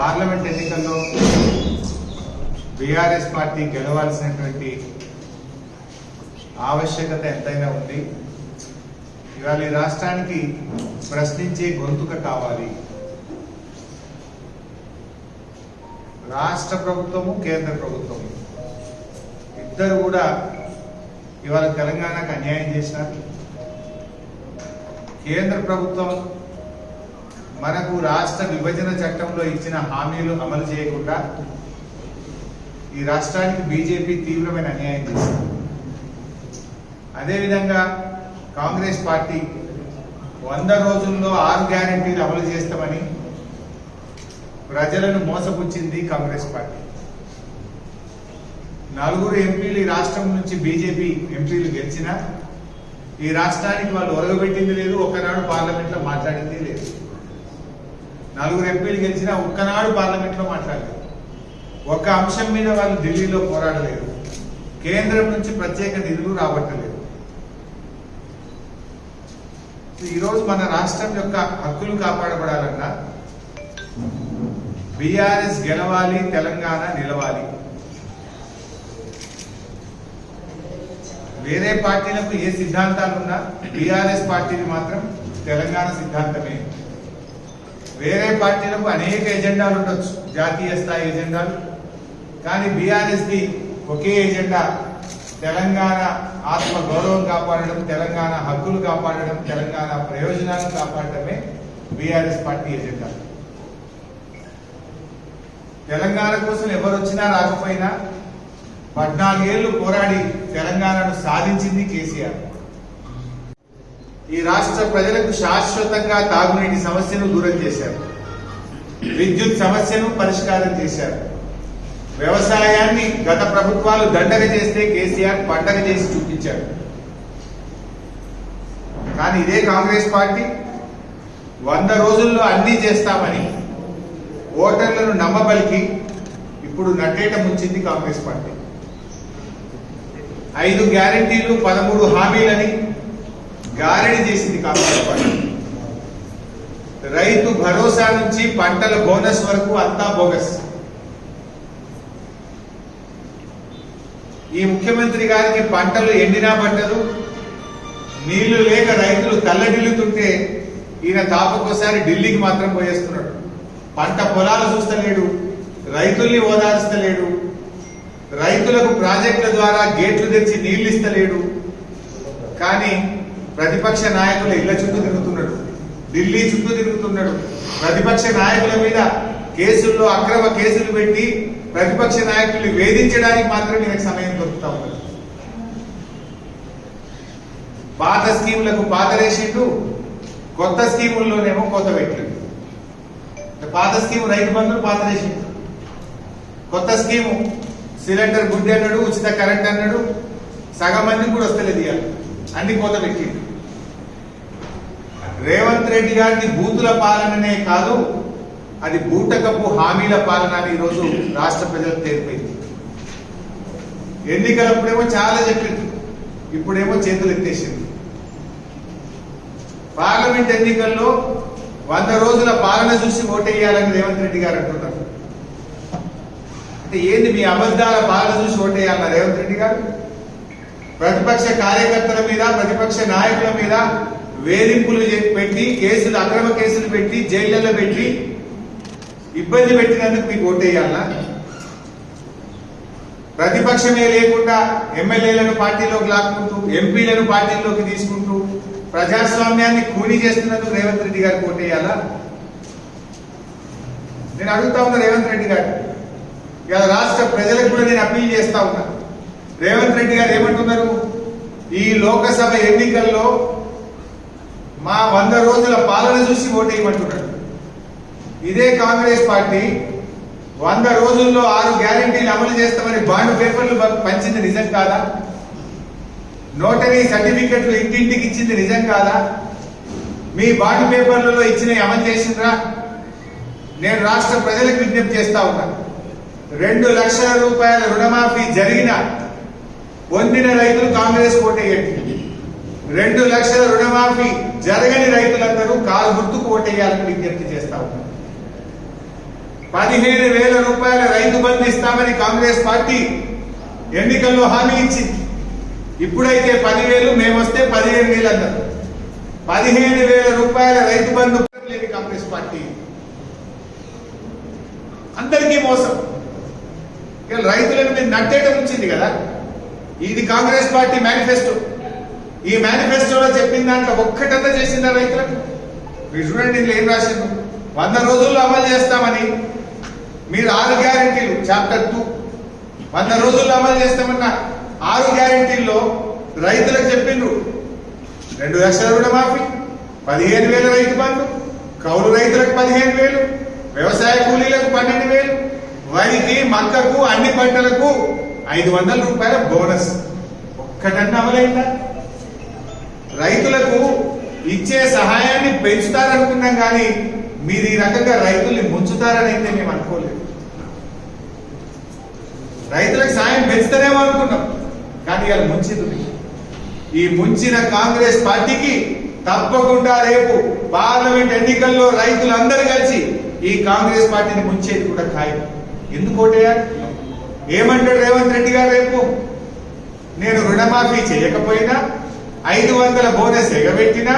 Parliament ఎన్నికల్లో BRS party గెలవాల్సినటువంటి ఆవశ్యకత ఎంతైనా ఉంది. ఇవాళ ఈ రాష్ట్రానికి ప్రశ్నించే గొంతుక కావాలి. రాష్ట్ర ప్రభుత్వము కేంద్ర ప్రభుత్వము. ఇద్దరు కూడా ఇవాళ తెలంగాణకు అన్యాయం చేసినారు. కేంద్ర ప్రభుత్వం మనకు రాష్ట్ర విభజన చట్టంలో ఇచ్చిన హామీలు అమలు చేయకుండా ఈ రాష్ట్రానికి బీజేపీ తీవ్రమైన అన్యాయం చేసింది. అదేవిధంగా కాంగ్రెస్ పార్టీ వంద రోజుల్లో ఆరు గ్యారెంటీలు అమలు చేస్తామని ప్రజలను మోసపుచ్చింది కాంగ్రెస్ పార్టీ. నలుగురు ఎంపీలు ఈ రాష్ట్రం నుంచి బీజేపీ ఎంపీలు గెలిచినా ఈ రాష్ట్రానికి వాళ్ళు ఒరగబెట్టింది లేదు ఒకనాడు పార్లమెంట్లో మాట్లాడింది లేదు. నలుగురు ఎంపీలు గెలిచినా ఒక్కనాడు పార్లమెంట్లో మాట్లాడలేదు. ఒక్క అంశం మీద వాళ్ళు ఢిల్లీలో పోరాడలేదు. కేంద్రం నుంచి ప్రత్యేక నిధులు రాబట్టలేదు. ఈరోజు మన రాష్ట్రం యొక్క హక్కులు కాపాడబడాలన్నా బీఆర్ఎస్ గెలవాలి తెలంగాణ నిలవాలి. వేరే పార్టీలకు ఏ సిద్ధాంతాలు ఉన్నా బీఆర్ఎస్ పార్టీని మాత్రం తెలంగాణ సిద్ధాంతమే. వేరే పార్టీలకు అనేక ఎజెండాలు ఉండొచ్చు. జాతీయ స్థాయి ఎజెండాలు. కానీ బీఆర్ఎస్ది ఒకే ఎజెండా తెలంగాణ ఆత్మ గౌరవం కాపాడడం తెలంగాణ హక్కులు కాపాడడం తెలంగాణ ప్రయోజనాలను కాపాడటమే బీఆర్ఎస్ పార్టీ ఎజెండా. తెలంగాణ కోసం ఎవరు వచ్చినా రాకపోయినా పద్నాలుగేళ్ళు పోరాడి తెలంగాణను సాధించింది కేసీఆర్. ఈ రాష్ట్ర ప్రజలకు శాశ్వతంగా తాగునీటి సమస్యను దూరం చేశారు. విద్యుత్ సమస్యను పరిష్కారం చేశారు. వ్యవసాయాన్ని గత ప్రభుత్వాలు దండగ చేస్తే కేసీఆర్ పండగ చేసి చూపించారు. కానీ ఇదే కాంగ్రెస్ పార్టీ వంద రోజుల్లో అన్నీ చేస్తామని ఓటర్లను నమ్మబలికి ఇప్పుడు నట్టేట ముంచింది కాంగ్రెస్ పార్టీ. ఐదు గ్యారంటీలు పదమూడు హామీలని గారడి చేసింది కాంగ్రెస్ పార్టీ. రైతు భరోసా నుంచి పంటల బోనస్ వరకు అంతా బోగస్. ఈ ముఖ్యమంత్రి గారికి పంటలు ఎండినా పంటలు నీళ్ళు లేక రైతులు తల్లడిల్లుతుంటే ఈయన తాపకోసారి ఢిల్లీకి మాత్రం పోయేస్తున్నాడు. పంట పొలాలు చూస్తలేడు రైతుల్ని ఓదార్స్తలేడు రైతులకు ప్రాజెక్టుల ద్వారా గేట్లు తెచ్చి నీళ్ళు ఇస్తలేడు. కానీ ప్రతిపక్ష నాయకుల ఇళ్ళ చుట్టూ తిరుగుతున్నాడు. ఢిల్లీ చుట్టూ తిరుగుతున్నాడు. ప్రతిపక్ష నాయకుల మీద కేసుల్లో అక్రమ కేసులు పెట్టి ప్రతిపక్ష నాయకుల్ని వేధించడానికి మాత్రం ఈయనకు సమయం దొరుకుతా ఉన్నది. పాత స్కీములకు పాత రేషన్లు కొత్త స్కీముల్లోనేమో కొత్త పెట్టిండు పాత స్కీము రైతు బంధువులు పాత రేషన్. కొత్త స్కీము సిలిండర్ గుడ్డి అన్నాడు ఉచిత కరెంట్ అన్నాడు సగం మందికి కూడా వస్తలేదు ఇవాళ అన్ని కోత పెట్టిండు రేవంత్ రెడ్డి గారిది బూతుల పాలననే కాదు అది బూటకపు హామీల పాలన అని ఈరోజు రాష్ట్ర ప్రజలకు తెలిపింది ఎన్నికలప్పుడేమో చాలా చెప్పింది ఇప్పుడేమో చేతులు ఎత్తేసింది పార్లమెంట్ ఎన్నికల్లో వంద రోజుల పాలన చూసి ఓటేయాలని రేవంత్ రెడ్డి గారు అంటున్నారు. అంటే ఏంది మీ అబద్ధాల పాలన చూసి ఓటేయాలన్న రేవంత్ రెడ్డి గారు? ప్రతిపక్ష కార్యకర్తల మీద ప్రతిపక్ష నాయకుల మీద వేధింపులు పెట్టి కేసులు అక్రమ కేసులు పెట్టి జైళ్ళలో పెట్టి ఇబ్బంది పెట్టినందుకు మీకు ఓటేయాలా? ప్రతిపక్షమే లేకుండా ఎమ్మెల్యేలను పార్టీలోకి లాక్కుంటూ ఎంపీలను పార్టీలోకి తీసుకుంటూ ప్రజాస్వామ్యాన్ని కూని చేస్తున్నందుకు రేవంత్ రెడ్డి గారికి ఓటేయాలా? నేను అడుగుతా ఉన్నా రేవంత్ రెడ్డి గారు ఇవాళ రాష్ట్ర ప్రజలకు కూడా నేను అప్పీల్ చేస్తా ఉన్నా. రేవంత్ రెడ్డి గారు ఏమంటున్నారు? ఈ లోకసభ ఎన్నికల్లో మా వంద రోజుల పాలన చూసి ఓటేయమంటున్నాడు ఇదే కాంగ్రెస్ పార్టీ వంద రోజుల్లో ఆరు గ్యారెంటీలు అమలు చేస్తామని బాండ్ పేపర్లు పంచింది నిజం కాదా? నోటరీ సర్టిఫికెట్లు ఇంటింటికి ఇచ్చింది నిజం కాదా? మీ బాండ్ పేపర్లలో ఇచ్చినవి అమలు చేసిండ్రా? నేను రాష్ట్ర ప్రజలకు విజ్ఞప్తి చేస్తా ఉన్నా. రెండు లక్షల రూపాయల రుణమాఫీ జరిగిన పొందిన రైతులు కాంగ్రెస్ ఓటేయండి రెండు లక్షల రుణమాఫీ జరగని రైతులందరూ కాలు గుర్తుకు ఓటేయాలని విజ్ఞప్తి చేస్తా ఉన్నారు. పదిహేను వేల రూపాయల రైతు బంధు ఇస్తామని కాంగ్రెస్ పార్టీ ఎన్నికల్లో హామీ ఇచ్చింది. ఇప్పుడైతే పదివేలు మేమొస్తే పదిహేను వేలు అన్నారు పదిహేను వేల రూపాయల రైతు బంధు లేని కాంగ్రెస్ పార్టీ. అందరికీ మోసం. ఇక రైతులను మీరు నట్టేయడం ఉంచింది కదా. ఇది కాంగ్రెస్ పార్టీ మేనిఫెస్టో. ఈ మేనిఫెస్టోలో చెప్పిన దాంట్లో ఒక్కటన్నా చేసిందా రైతులకు? మీరు చూడండి ఇందులో ఏం రాసింది. వంద రోజుల్లో అమలు చేస్తామని. మీరు ఆరు గ్యారెంటీలు చాప్టర్ టూ. వంద రోజుల్లో అమలు చేస్తామన్న ఆరు గ్యారెంటీల్లో రైతులకు చెప్పిండ్రు. రెండు లక్షల రుణమాఫీ పదిహేను వేల రైతు బంధు కౌలు రైతులకు పదిహేను వేలు వ్యవసాయ కూలీలకు పన్నెండు వేలు వరికి మక్కకు అన్ని పంటలకు ఐదు వందల రూపాయల బోనస్. ఒక్కటన్నా అమలైందా? రైతులకు ఇచ్చే సహాయాన్ని పెంచుతారనుకున్నాం కానీ మీరు ఈ రకంగా రైతుల్ని ముంచుతారని అయితే మేము అనుకోలేదు. రైతులకు సాయం పెంచుతారేమో అనుకున్నాం కానీ ఇలా ముంచింది ఈ ముంచిన కాంగ్రెస్ పార్టీకి తప్పకుండా రేపు పార్లమెంట్ ఎన్నికల్లో రైతులందరూ కలిసి ఈ కాంగ్రెస్ పార్టీని ముంచేది కూడా ఖాయం. ఎందుకు ఓటేయాలి? ఏమంటాడు రేవంత్ రెడ్డి గారు రేపు? నేను రుణమాఫీ చేయకపోయినా ఐదు వందల బోనస్ ఎగబెట్టినా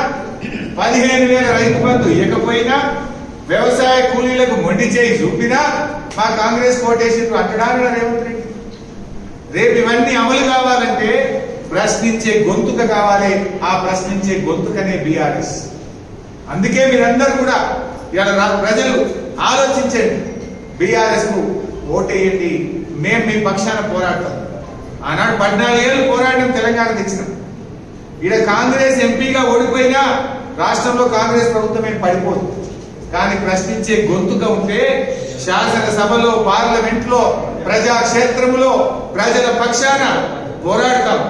పదిహేను వేల రైతు బంధు ఇవ్వకపోయినా వ్యవసాయ కూలీలకు మొండి చేయి చూపినా మా కాంగ్రెస్ కోటేషన్ అంటడానికి రేవంత్ రెడ్డి. రేపు ఇవన్నీ అమలు కావాలంటే ప్రశ్నించే గొంతుక కావాలి. ఆ ప్రశ్నించే గొంతుకనే బీఆర్ఎస్. అందుకే మీరందరూ కూడా ఇలా ప్రజలు ఆలోచించండి. బీఆర్ఎస్కు ఓటేయండి. మేము మీ పక్షాన పోరాడతాం. ఆనాడు పద్నాలుగేళ్ళు పోరాటం తెలంగాణ తెచ్చినాం. ఈడ కాంగ్రెస్ ఎంపీగా ఓడిపోయినా రాష్ట్రంలో కాంగ్రెస్ ప్రభుత్వం ఏం పడిపోదు. కానీ ప్రశ్నించే గొంతుగా ఉంటే శాసనసభలో పార్లమెంట్లో ప్రజాక్షేత్రంలో ప్రజల పక్షాన పోరాడతాం.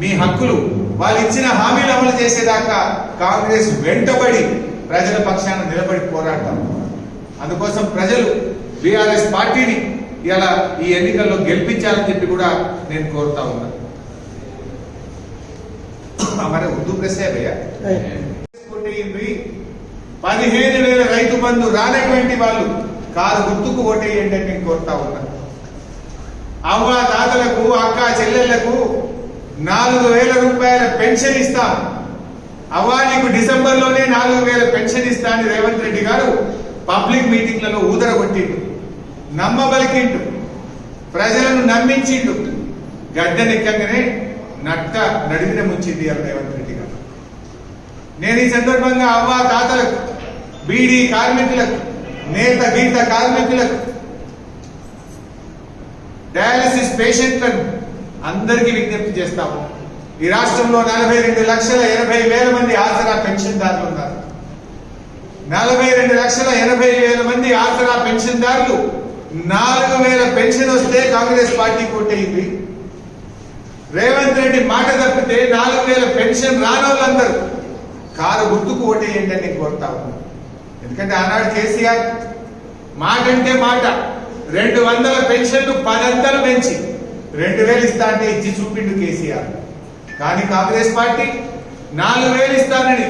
మీ హక్కులు వాళ్ళు ఇచ్చిన హామీలు అమలు చేసేదాకా కాంగ్రెస్ వెంటబడి ప్రజల పక్షాన నిలబడి పోరాడతాం. అందుకోసం ప్రజలు బీఆర్ఎస్ పార్టీని ఇలా ఈ ఎన్నికల్లో గెలిపించాలని చెప్పి కూడా నేను కోరుతా ఉన్నాను ఉన్నా हमारे उर्दू कैसे है भैया ఓటేయండి పదిహేను వేల రైతు బంధు రానటువంటి వాళ్ళు కారు గుర్తుకు ఓటేయండి అని నేను కోరుతా ఉన్నా అవ్వ తాతలకు అక్క చెల్లెళ్లకు నాలుగు వేల రూపాయల పెన్షన్ ఇస్తాం అవ్వ నీకు డిసెంబర్ లోనే నాలుగు వేల పెన్షన్ ఇస్తా అని రేవంత్ రెడ్డి గారు పబ్లిక్ మీటింగ్లలో ఊదరగొట్టిండు నమ్మబలికిండు ప్రజలను నమ్మించిండు గడ్డనెక్కగానే నట్ట నడిమిన ముంచింది అని రేవంత్ రెడ్డి గారు. నేను ఈ సందర్భంగా అవ్వ తాతలకు బీడీ కార్మికులకు నేత గీత కార్మికులకు డయాలసిస్ పేషెంట్లను అందరికీ విజ్ఞప్తి చేస్తాము ఈ రాష్ట్రంలో నలభై రెండు లక్షల ఎనభై వేల మంది ఆసరా పెన్షన్దారులు ఉన్నారు. నలభై రెండు లక్షల ఎనభై వేల మంది ఆసరా పెన్షన్దారులు నాలుగు వేల పెన్షన్ వస్తే కాంగ్రెస్ పార్టీ కొట్టేయింది రేవంత్ రెడ్డి మాట తప్పితే నాలుగు వేల పెన్షన్ రానోళ్ళందరూ కారు గుర్తుకు ఓటేయండి అని నేను కోరుతా ఉన్నాను ఎందుకంటే ఆనాడు కేసీఆర్ మాట అంటే మాట. రెండు వందల పెన్షన్లు పదంతలు పెంచి రెండు వేలు ఇస్తా అంటే ఇచ్చి చూపిండు కేసీఆర్. కానీ కాంగ్రెస్ పార్టీ నాలుగు వేలు ఇస్తానని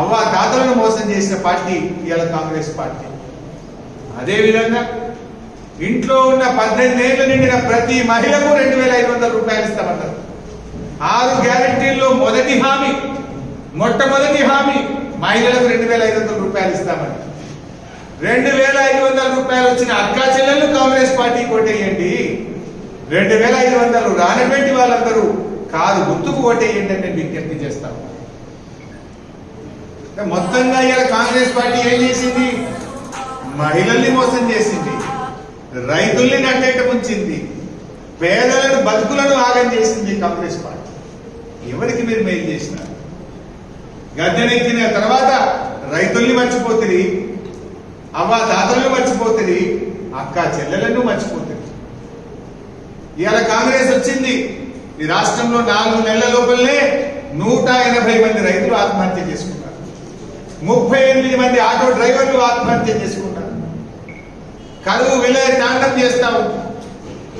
అవ్వ తాతలను మోసం చేసిన పార్టీ ఇవాళ కాంగ్రెస్ పార్టీ. అదే విధంగా ఇంట్లో ఉన్న పద్దెనిమిది ఏళ్ళు నిండిన ప్రతి మహిళకు రెండు వేల ఐదు వందల రూపాయలు ఇస్తామన్నారు ఆరు గ్యారెంటీల్లో మొదటి హామీ మొట్టమొదటి హామీ మహిళలకు రెండు వేల ఐదు వందల రూపాయలు ఇస్తామని రెండు వేల ఐదు వందల రూపాయలు వచ్చిన అక్కా చెల్లెలు కాంగ్రెస్ పార్టీ కొట్టేయండి రెండు వేల ఐదు వందలు రానటువంటి వాళ్ళందరూ కాదు గుర్తుకు ఓటేయండి అని నేను విజ్ఞప్తి చేస్తాను మొత్తంగా ఇలా కాంగ్రెస్ పార్టీ ఏం చేసింది? మహిళల్ని మోసం చేసింది. రైతుల్ని నట్టేట ఉంచింది. పేదలను బతుకులను ఆగం చేసింది కాంగ్రెస్ పార్టీ. ఎవరికి మీరు మేలు చేసినారు గద్దెనెక్కిన తర్వాత రైతుల్ని మర్చిపోతుంది అవ్వ తాతలను మర్చిపోతుంది అక్క చెల్లెలను మర్చిపోతుంది ఇవాళ కాంగ్రెస్ వచ్చింది. ఈ రాష్ట్రంలో నాలుగు నెలల లోపలనే నూట ఎనభై మంది రైతులు ఆత్మహత్య చేసుకున్నారు. ముప్పై ఎనిమిది మంది ఆటో డ్రైవర్లు ఆత్మహత్య చేసుకున్నారు. కరువు విలయ తాండం చేస్తాం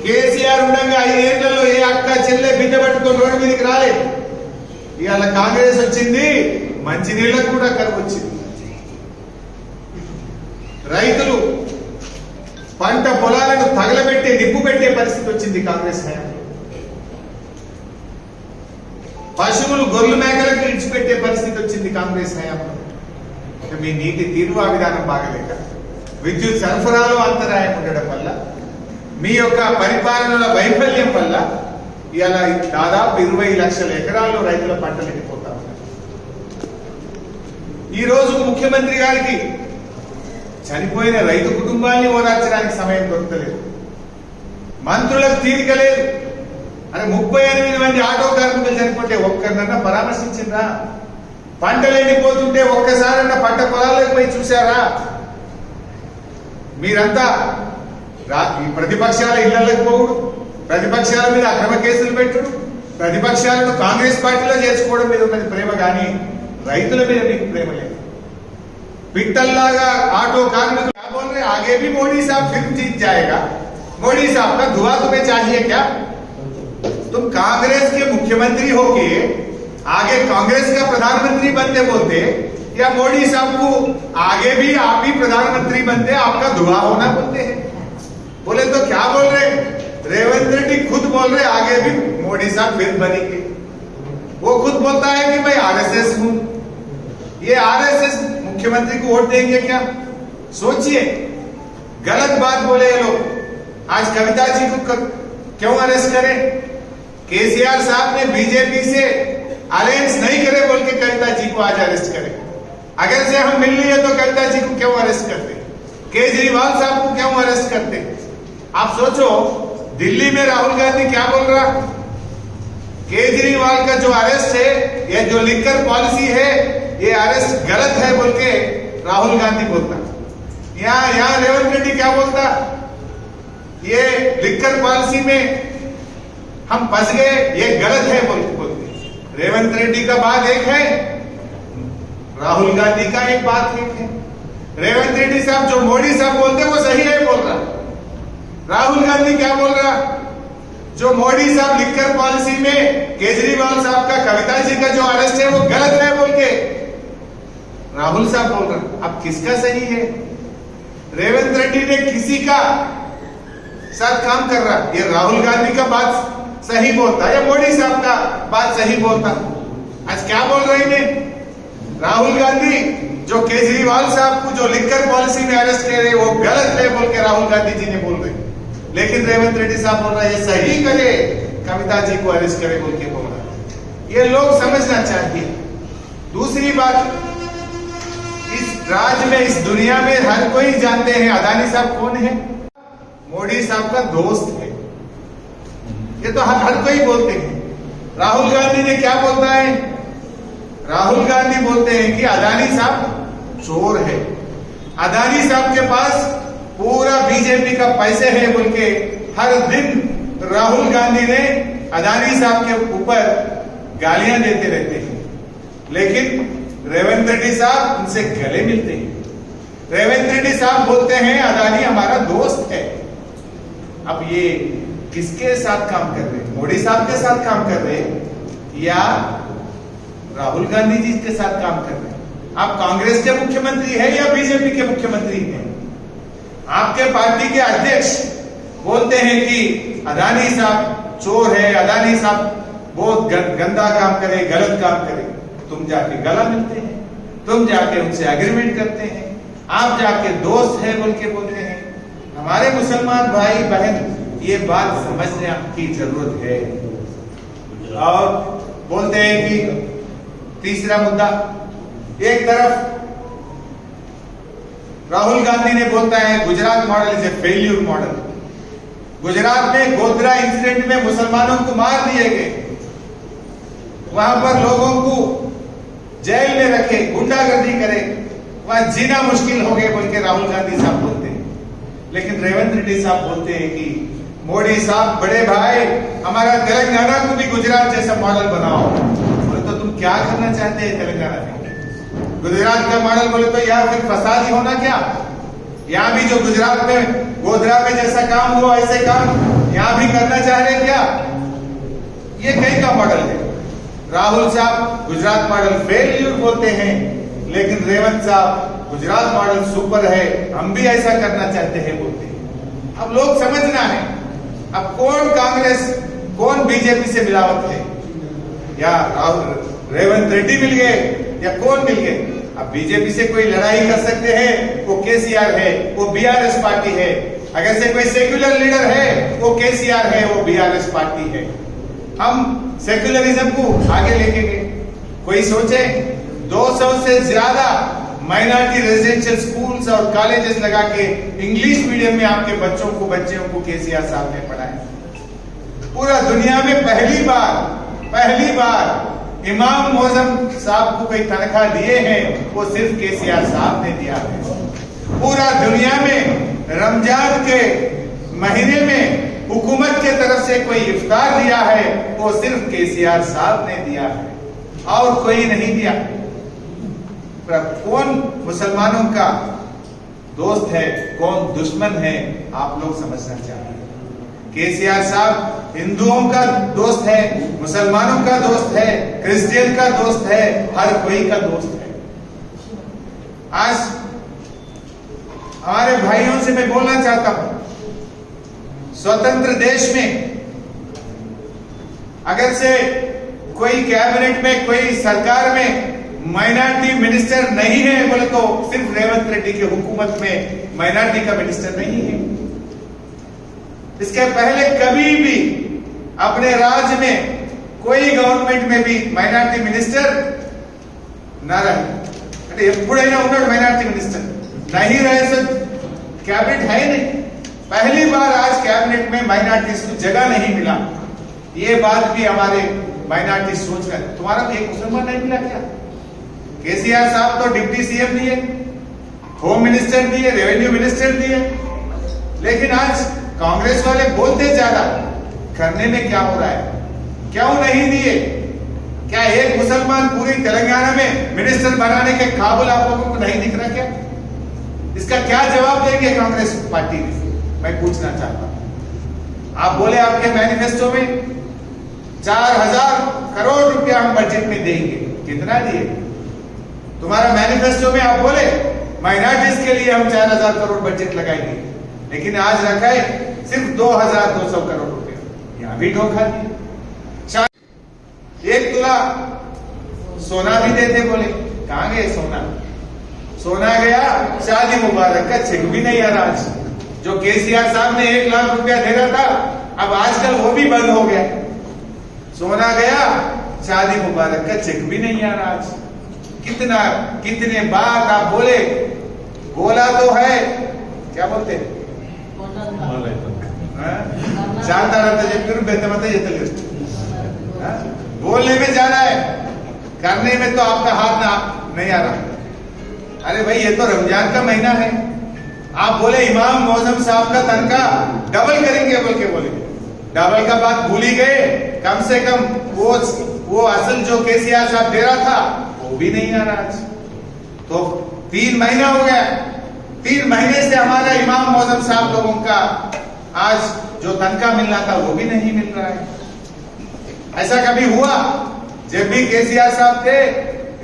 కేసీఆర్ ఉండగా ఐదేళ్ళలో ఏ అక్క చెల్లె బిడ్డ పట్టుకొని రోడ్డు మీదకి రాలేదు ఇవాళ కాంగ్రెస్ వచ్చింది మంచి నీళ్ళకు కూడా కరువు వచ్చింది. రైతులు పెట్టే పరిస్థితి వచ్చింది కాంగ్రెస్ హయాంలో. పశువులు గొర్రెలు మేకలకు విడిచిపెట్టే పరిస్థితి వచ్చింది కాంగ్రెస్ హయాంలో. మీ నీటి తీరువా విధానం బాగలేక? విద్యుత్ సరఫరాలో అంతరాయం ఉండడం వల్ల మీ యొక్క పరిపాలనల వైఫల్యం వల్ల ఇలా దాదాపు ఇరవై లక్షల ఎకరాల్లో రైతుల పంటలు ఎండిపోతా ఉన్నాయి. ముఖ్యమంత్రి గారికి చనిపోయిన రైతు కుటుంబాన్ని ఓదార్చడానికి సమయం దొరకలేదు. మంత్రులకు తీరిక లేదు. అని ముప్పై ఎనిమిది మంది ఆటో కార్మికులు చనిపోతే ఒక్కరినన్నా పరామర్శించిందా పంటలు ఎండిపోతుంటే ఒక్కసారన్నా పంట పొలాలకు పోయి చూశారా? మీరంతా రా- ఈ ప్రతిపక్షాల ఇళ్లకు పోవుడు ప్రతిపక్షాల మీద అక్రమ కేసులు పెట్టుడు ప్రతిపక్షాలను కాంగ్రెస్ పార్టీలో చేర్చుకోవడం మీద ఉన్నది ప్రేమ కానీ రైతుల మీద మీకు ప్రేమ లేదు पिट्टललागा ऑटो कार्मिक क्या बोल रहे हैं? आगे भी मोदी साहब फिर जीत जाएगा मोदी साहब का दुआ तुम्हें चाहिए क्या तुम कांग्रेस के मुख्यमंत्री होके आगे कांग्रेस का प्रधानमंत्री बनते बोलते या मोदी साहब को आगे भी आप ही प्रधानमंत्री बनते आपका दुआ होना बोलते हैं। बोले तो क्या बोल रहे? रेवंत रेड्डी खुद बोल रहे, आगे भी मोदी साहब फिर बनेंगे। वो खुद बोलता है कि मैं आरएसएस हूँ। ये आरएसएस मुख्यमंत्री को वोट देंगे क्या? सोचिए। गलत बात बोले ये लोग। आज कविता जी को क- क्यों अरेस्ट करें? केसीआर साहब ने बीजेपी से अलायंस नहीं करे बोल के कविता जी को आज अरेस्ट करें। अगर से हम मिल लिए तो कविता जी को क्यों अरेस्ट करते? केजरीवाल साहब को क्यों अरेस्ट करते? आप सोचो, दिल्ली में राहुल गांधी क्या बोल रहा? केजरीवाल का जो अरेस्ट है, ये जो लिकर पॉलिसी है, ये अरेस्ट गलत है बोल के राहुल गांधी बोलता। यहाँ यहाँ रेवंत रेड्डी क्या बोलता? ये लिकर पॉलिसी में हम फंस गए, ये गलत है बोल बोलते। रेवंत रेड्डी का बात एक है राहुल गांधी का एक बात एक है रेवंत रेड्डी साहब जो मोदी साहब बोलते वो सही नहीं बोल रहा। राहुल गांधी क्या बोल रहा? जो मोदी साहब लिखकर पॉलिसी में केजरीवाल साहब का, कविता जी का जो अरेस्ट है, वो गलत है बोल के। राहुल साहब बोल रहा अब किसका सही है? रेवंत रेड्डी ने किसी का साथ काम कर रहा। ये राहुल गांधी का बात सही बोलता, या मोदी साहब का बात सही बोलता? आज क्या बोल रहे हैं? राहुल गांधी, जो केजरीवाल साहब को जो लिखकर पॉलिसी में अरेस्ट कर रहे वो गलत है बोल के राहुल गांधी जी ने बोल रहे। लेकिन रेवंत रेड्डी साहब बोल रहे सही करे, कविता जी को अरेस्ट करे बोल के बोल रहा है। ये लोग समझना चाहिए दूसरी बात, इस राज्य में, इस दुनिया में हर कोई जानते हैं, अदानी साहब कौन है? मोदी साहब का दोस्त है। ये तो हर हर कोई बोलते हैं। राहुल गांधी ने क्या बोलता है? राहुल गांधी बोलते हैं कि अदानी साहब चोर है। अदानी साहब के पास पूरा बीजेपी का पैसे है बोल के हर दिन राहुल गांधी ने अदानी साहब के ऊपर गालियाँ देते रहते हैं। लेकिन रेवंत रेड्डी साहब उनसे गले मिलते हैं। रेवंत रेड्डी साहब बोलते हैं, अदानी हमारा दोस्त है। अब ये किसके साथ काम कर रहे मोदी साहब के साथ काम कर रहे या राहुल गांधी जी के साथ काम कर रहे हैं। आप कांग्रेस के मुख्यमंत्री हैं या बीजेपी के मुख्यमंत्री हैं? आपके पार्टी के अध्यक्ष बोलते हैं कि अदानी साहब चोर है, अदानी साहब बहुत गंदा काम करे, गलत काम करे। तुम जाके गला मिलते हैं, तुम जाके उनसे एग्रीमेंट करते हैं। आप जाके दोस्त है बोल के बोलते हैं। हमारे मुसलमान भाई, बहन, ये बात समझने की ज़रूरत है। और बोलते हैं कि तीसरा मुद्दा, एक तरफ़ राहुल गांधी ने बोलता है, Gujarat model is a failure model Gujarat में गोधरा इंसिडेंट में मुसलमानों को मार दिए गए। वहाँ पर लोगों को जेल में रखे, गुंडागर्दी करे। वहाँ जीना मुश्किल हो गए बोल के राहुल गांधी साहब बोलते हैं। लेकिन रेवंत रेड्डी साहब बोलते हैं कि, मोदी साहब, बड़े भाई, हमारा तेलंगाना को भी गुजरात जैसा मॉडल बनाओ। क्या करना चाहते हैं तेलंगाना में? गुजरात का मॉडल बोले तो यहाँ फिर फसाद ही होना क्या? यहाँ भी जो गुजरात में, गोधरा में जैसा काम हुआ, ऐसे काम यहाँ भी करना चाह रहे क्या? ये कहीं का मॉडल है? राहुल साहब गुजरात मॉडल फेल्यूर बोलते हैं, लेकिन रेवंत साहब गुजरात मॉडल सुपर है, हम भी ऐसा करना चाहते हैं बोलते हैं। अब लोग समझना है, अब कौन कांग्रेस, कौन बीजेपी से मिलावट है? या राहुल रेवंत रेड्डी मिल गए या कौन मिल गए? अब बीजेपी से कोई लड़ाई कर सकते हैं, वो केसीआर है, वो बीआरएस पार्टी है। अगर से कोई सेक्युलर लीडर है, वो केसीआर है, वो बीआरएस पार्टी है। हम सेक्युलरिज्म को आगे लेके गए कोई सोचे? 200 से ज़्यादा माइनॉरिटी रेजिडेंशियल स्कूल्स और कॉलेजेस लगा के इंग्लिश मीडियम में आपके बच्चों को, बच्चियों को केसीआर साहब ने पढ़ाया। पूरा दुनिया में पहली बार पहली बार इमाम मोजम साहब को कोई तनख्वाह दिए हैं, वो सिर्फ़ केसीआर साहब ने दिया है। पूरा दुनिया में रमज़ान के महीने में हुकूमत के तरफ़ से कोई इफ्तार दिया है, वो सिर्फ़ केसीआर साहब ने दिया है। और कोई नहीं दिया। कौन मुसलमानों का दोस्त है, कौन दुश्मन है, आप लोग समझना चाहिए केसीआर साहब हिंदुओं का दोस्त है, मुसलमानों का दोस्त है, क्रिश्चियन का दोस्त है, हर कोई का दोस्त है। आज हमारे भाइयों से मैं बोलना चाहता हूँ, स्वतंत्र देश में अगर से कोई कैबिनेट में, कोई सरकार में माइनॉरिटी मिनिस्टर नहीं है, बोले तो सिर्फ़ रेवंत रेड्डी की हुकूमत में माइनॉरिटी का मिनिस्टर नहीं है। इसके पहले कभी भी अपने राज्य में कोई गवर्नमेंट में भी మైనార్టీ మినిస్టర్ ना रहे అంటే ఎప్పుడైనా ఉన్నాడు మైనార్టీ मिनिस्टर नहीं रहे सर कैबिनेट है ही नहीं पहली बार आज कैबिनेट में माइनॉरिटीज को जगह नहीं मिला ये बात भी हमारे माइनॉरिटी सोच रहे हैं। तुम्हारा भी एक मुसलमान नहीं मिला क्या केसीआर साहब तो डिप्टी सीएम दिए होम मिनिस्टर दिए रेवेन्यू मिनिस्टर दिए लेकिन आज कांग्रेस वाले बोलते ज़्यादा, करने में क्या हो रहा है? क्यों नहीं दिए? क्या एक मुसलमान पूरी तेलंगाना में मिनिस्टर बनाने के काबुल आप लोगों को नहीं दिख रहा क्या? इसका क्या जवाब देंगे कांग्रेस पार्टी मैं? पूछना चाहता हूँ। आप बोले आपके मैनिफेस्टो में चार हज़ार करोड़ रुपया हम बजट में देंगे। कितना दिए? तुम्हारा मैनिफेस्टो में आप बोले माइनॉरिटीज के लिए हम चार हज़ार करोड़ बजट लगाएँगे। लेकिन आज रखा है सिर्फ़ दो हज़ार दो सौ करोड़ रुपया। यहाँ भी धोखा दिया। एक तुला सोना भी देते बोले। कहाँ गए सोना? सोना गया, शादी मुबारक का चेक भी नहीं आ आज। जो केसीआर साहब ने एक लाख रुपया दे रहा था, अब आजकल वो भी बंद हो गया। सोना गया, शादी मुबारक का चेक भी नहीं आ रहा आज। कितना, कितने बार आप बोले। बोला तो है, क्या बोलते हाँ? శాంతాడంతా చెప్పారు బెత్తమంతా చెత్తలేరు हाँ? बोलने में जाना है करने में तो आपका हाथ ना नहीं आ रहा अरे भाई ये तो रमजान का महीना है आप बोले इमाम मौजम साहब का तनख्वाह डबल करेंगे बोल के बोले डबल का बात भूल ही गए कम से कम वो वो असल जो केसीआर साहब दे रहा था वो भी नहीं आ रहा आज तो तीन महीना हो गया तीन महीने से हमारा इमाम मौजम साहब लोगों का आज जो तनख्वाह मिलना था वो भी नहीं मिल रहा है। ऐसा कभी हुआ? जब भी केसीआर साहब थे,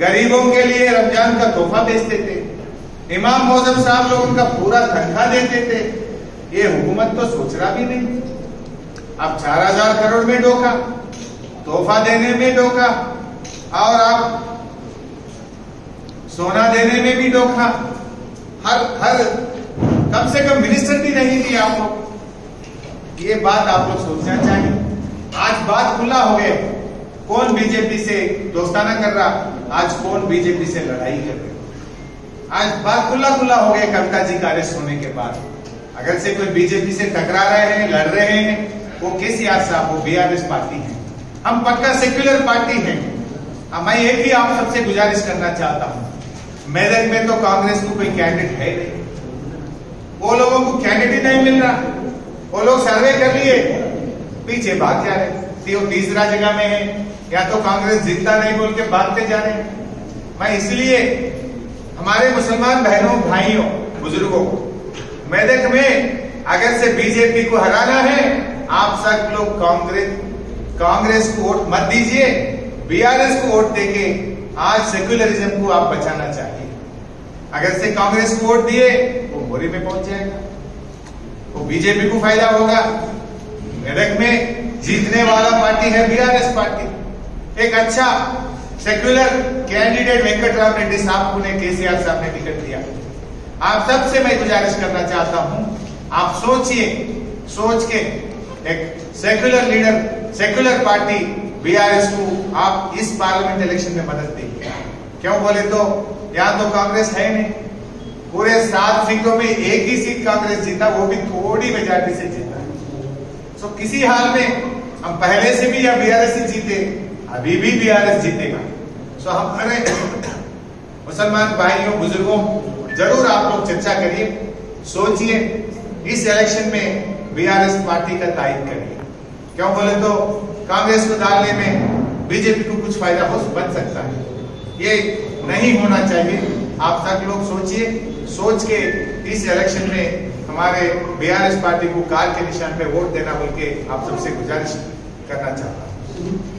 गरीबों के लिए रमज़ान का तोहफा बेचते थे। इमाम मौजम साहब लोग उनका पूरा तनख्वाह देते थे। ये हुकूमत तो सोच रहा भी नहीं। अब चार हज़ार करोड़ में डोका, तोहफा देने में डोका, और आप सोना देने में भी डोका। हर हर, कम से कम मिनिस्टर भी नहीं दिए आप लोग ये बात आप लोग सोचना चाहिए। आज बात खुला हो गया। कौन बीजेपी से दोस्ताना कर रहा? आज कौन बीजेपी से लड़ाई कर रहा? आज बात खुला खुला हो गया कविता जी का अरेस्ट होने के बाद। अगर से कोई बीजेपी से टकरा रहे हैं, लड़ रहे हैं, वो केसीआर साहब वो बीआरएस पार्टी है। हम पक्का सेक्युलर पार्टी है। मैं ये भी आप सबसे गुजारिश करना चाहता हूँ। मेदक में तो कांग्रेस को कोई कैंडिडेट है नहीं। वो लोगों को कैंडिडेट नहीं मिल रहा। वो लोग सर्वे कर लिए। पीछे भाग जा रहे। वो तीसरा जगह में है। या तो कांग्रेस जीतता नहीं बोल के भागते जा रहे। मैं इसलिए, हमारे मुसलमान बहनों, भाइयों, बुज़ुर्गों, मेदक में अगर से बीजेपी को हराना है, आप सब लोग कांग्रेस कांग्रेस को वोट मत दीजिए। बीआरएस को वोट देके आज सेक्युलरिज्म को आप बचाना चाहिए अगर से कांग्रेस को वोट दिए, वो मोरी में पहुँच जाएगा। बीजेपी को फ़ायदा होगा। मेदक में जीतने वाला पार्टी है बीआरएस पार्टी। एक अच्छा सेक्युलर कैंडिडेट वेंकटराम रेड्डी साहब को ने केसीआर साहब ने टिकट दिया। आप सबसे मैं गुजारिश करना चाहता हूँ, आप सोचिए, सोच के एक secular leader secular party BRS को आप इस पार्लियामेंट इलेक्शन में मदद देंगे। क्यों बोले तो यहाँ तो कांग्रेस है नहीं पूरे सात सीटों में एक ही सीट कांग्रेस जीता, वो भी थोड़ी मेजोरिटी से जीता। सो किसी हाल में हम पहले से भी या बीआरएस ही जीते, अभी भी बीआरएस जीतेगा। सो हमारे मुसलमान भाइयों, बुज़ुर्गों, ज़रूर आप लोग चर्चा करिए, सोचिए, इस इलेक्शन में बीआरएस पार्टी का तायद करिए। क्यों बोले तो कांग्रेस को डालने में बीजेपी को कुछ फ़ायदा हो बन सकता है। ये नहीं होना चाहिए। आप सब लोग सोचिए सोच के इस इलेक्शन में हमारे बीआरएस पार्टी को कार के निशान पे वोट देना बोल के आप सबसे गुजारिश करना चाहता हूँ।